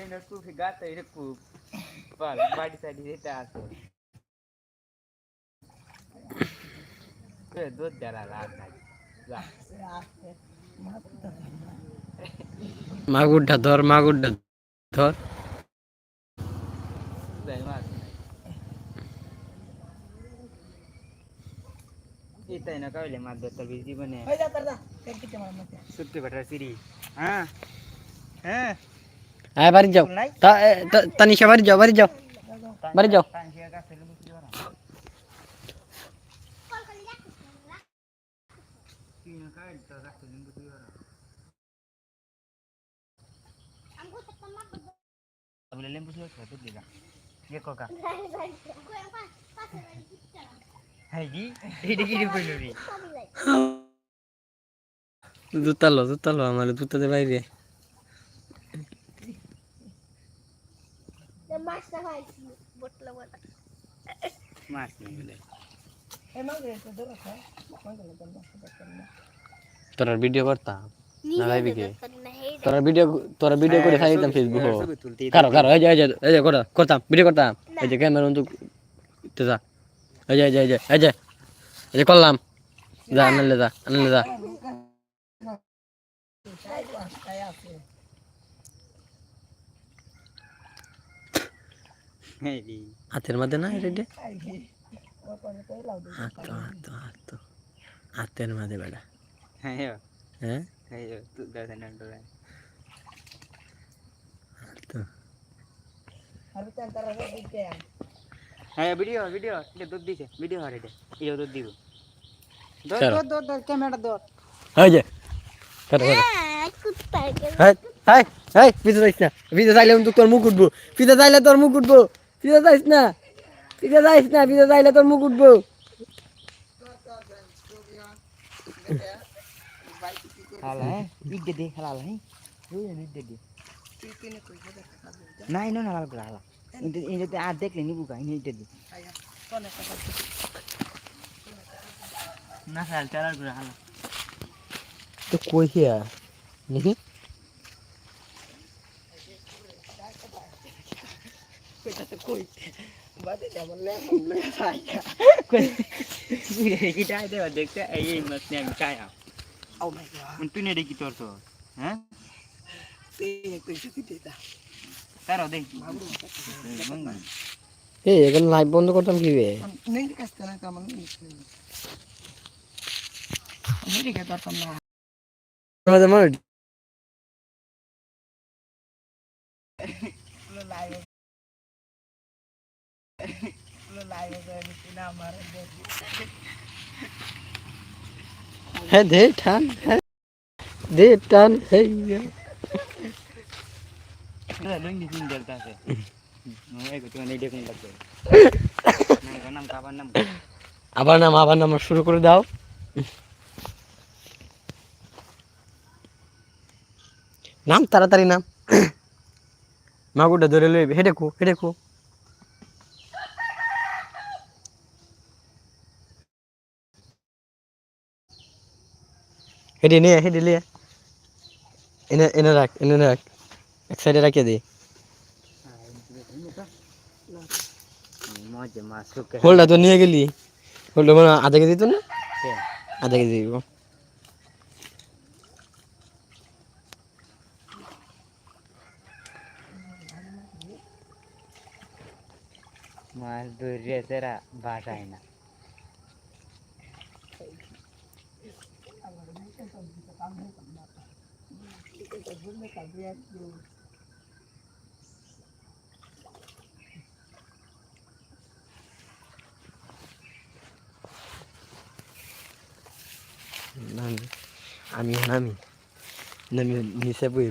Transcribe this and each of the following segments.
এই না কুফি গাতে এটা কুপ বল বাড়ি সাইডে যেটা আছে এ দুধ দেলা লাগ নাই যা মাগুরটা ধর মাগুরটা ধর এটাই না কাইলে মাছ ধরতে জীবনে সত্যি বেটার সিরি হ্যাঁ হ্যাঁ আয় বাড়ি যাও। তানিশা বাড়ি যাও বাড়ি যাও। বাড়ি যাও। লেম্বু কোকা দুতালো দুতালো আমার দুতাতে বাইরে। খাইছি বটলা মাছ নেই বলে তোরা ভিডিও করতাম না। লাইভে কে না তোরা ভিডিও তোরা ভিডিও করে ছাড়ি দিতাম ফেসবুক কারও কারও এই যে এই যে এই যে করো করতাম ভিডিও করতাম। এই যে ক্যামেরা তো তো যা। এই যে এই যে এই যে এই যে এই যে করলাম। যা আনলে যা আনলে যা এই রে হাতের মধ্যে না রেডি হাত হাত হাত তো। হাতের মধ্যে বেড়া। হ্যাঁ। হ্যাঁ? হ্যাঁ হাত তো। হ্যাঁ ভিডিও ভিডিও এটা দুধ দিছে ভিডিও দে ইও দুধ দিব। দর দর দর দর ক্যামেরা দর এই যে করো করো হাই হাই হাই পিছে যাইস না। পিছে যাইলে তো তোর মুখ উঠবো। পিছে যাইলে তোর মুখ উঠবো। পিছে যাইস না। পিছে যাইস না পিছে যাইলে তোর মুখ উঠবো। হালা হ্যাঁ? হ্যাঁ? না ইনো না হালা আর দেখলে নিবু কা ইট দে। না হাল চালার করে হালা তো কই হিয়া নি কি টাই দেবা দেখতে এই এই মাছ নিয়ে আমি চাই আও তুই নেড়ে কি তোর তো হ্যাঁ? এই এখন লাইভ বন্ধ করতাম কি বে আমাদের মনে হ্যাঁ দে, টান হ্যাঁ। দে, টান হ্যাঁ নাম আবার নাম আবার নাম শুরু করে দাও। নাম, তাড়াতাড়ি নাম। মাগুরটা ধরে লইবে। হেডে কো কো নিয়ে হেডে নিয়ে এনে এনে রাখ এনে রাখ এক সাইডে রাখিয়ে তো নিয়ে গেলি মানে আধা কেজি তো না? আধা কেজি দিব মাছ ধরে বাসায় না। নামি, আমি নামি। নামি, নিচে বই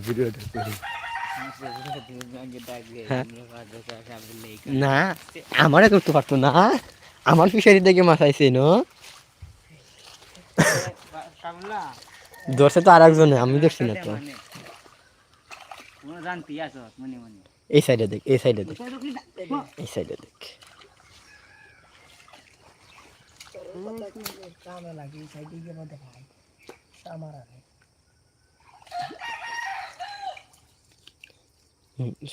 হ্যাঁ। না, আমারে করতে পারতো না। আমার ফিশারি থেকে মাছ আইছে ন ধরছে তো আর একজনে আমি দেখছি না তো। এই সাইডে দেখ, এই সাইডে দেখ। এই সাইডে দেখ।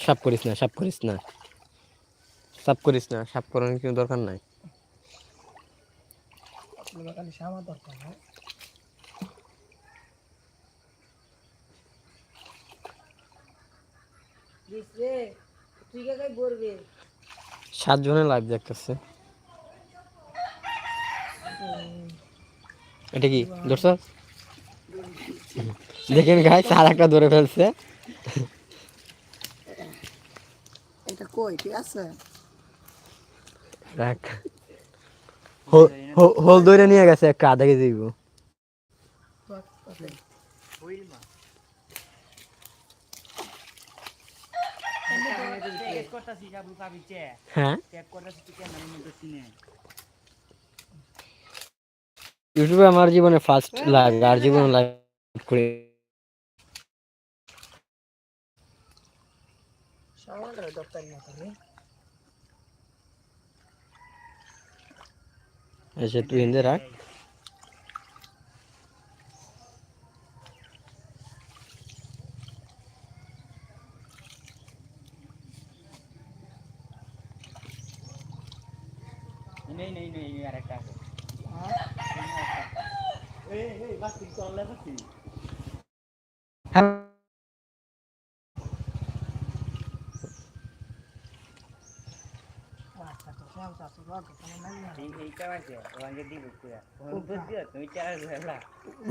সাপ করিস না সাপ করিস না। সাপ করিস না সাপ করার কোনো দরকার নাই। দরকার না রে তুই কে কাই করবে? সাতজনের লাইভ দেখতেছে। এটা কি ধরছ? দেখেন গাই আর একটা ধরে ফেলছে। এটা কই ঠিক আছে? রাখ হোল ধরে নিয়ে গেছে একটা আধা কেজি হ্যাঁ? ইউটিউবে আমার জীবনে ফার্স্ট লাইভ আর জীবনে লাইভ করে। এসে তুই হিন্দে রাখ নেই নেই নেই আর একটা আছে হ্যাঁ আচ্ছা তো সব আছে বাদ কোনো নাই না এই এইটা আছে ওখানে দিব পুরা ওখানে তো দিও তুমি চার বেলা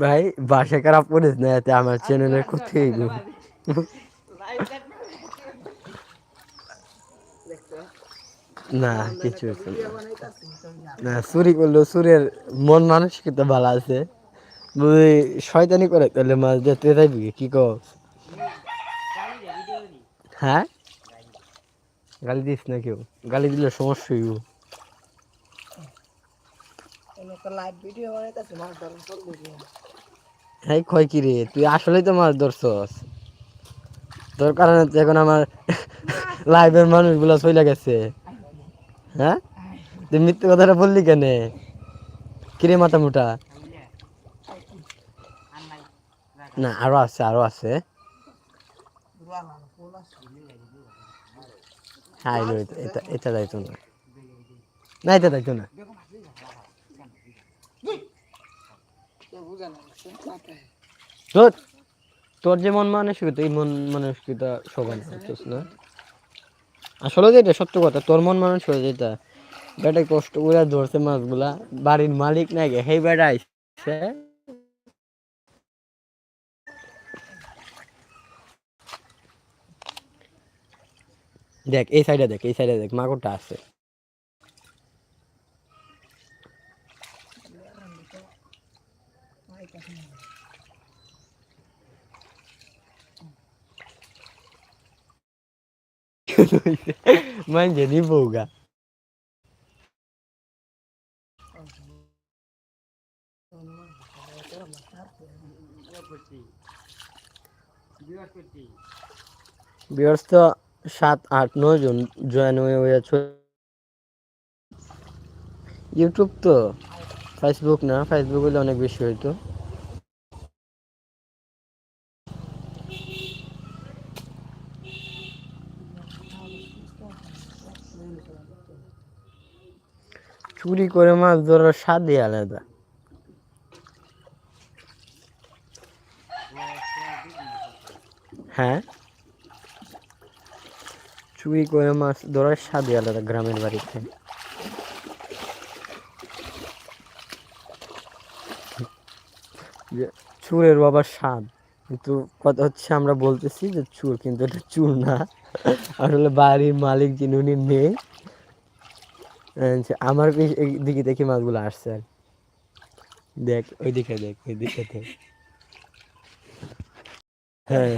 ভাই, বাসা খারাপ করিস না, এতে আমার চ্যানেলের করতে দেখছ না, কিছু না, চুরি করলেও চুরের মন মানসিকতা ভালো আছে। বুঝি শয়তানি করে, তাহলে মাছ তুই যাইবি কি? কি হ্যাঁ? গালি দিস না কেউ। গালি দিলে সমস্যা হইব। হ্যাঁ কয় কি রে, তুই আসলেই তো মাছ ধরছস। তোর কারণে তো এখন আমার লাইভের মানুষগুলো চলে গেছে। হ্যাঁ? তুই মিথ্যে কথাটা বললি কেন? কিরে মাথা মোটা না আরও আছে আরও আছে। না হ্যাঁ এটা- যাইতো না এটা যাইতো তোর তোর যে মন মানসিকতা এই মন মানসিকতা সবাই বুঝছিস না? আসলে যেটা সত্য কথা তোর মন মানসিকতা যেটা বেটাই কষ্ট করে ধরছে মাছগুলা বাড়ির মালিক নাই গে সেই বেটা আইছে। দেখ এই সাইডে দেখ এই সাইডে দেখ মাগুরটা আছে। মানে জানি করছি। বিয়ার্স তো সাত, আট, নয় জন জয়েন হয়ে ইউটিউব তো ফেসবুক না ফেসবুক হলে অনেক বেশি হইতো। চুরি করে মাছ ধরার স্বাদই আলাদা। হ্যাঁ? চুরি করে মাছ ধরার স্বাদই আলাদা গ্রামের বাড়িতে। চুরের বাবার স্বাদ। কিন্তু কথা হচ্ছে আমরা বলতেছি যে চুর কিন্তু এটা চুর না। আসলে বাড়ির মালিক যিনি, উনি নেই আমার দিকে দেখি মাছগুলো আসছে আর। দেখ ওই দিকে দেখ ওই দিকে দেখ হ্যাঁ।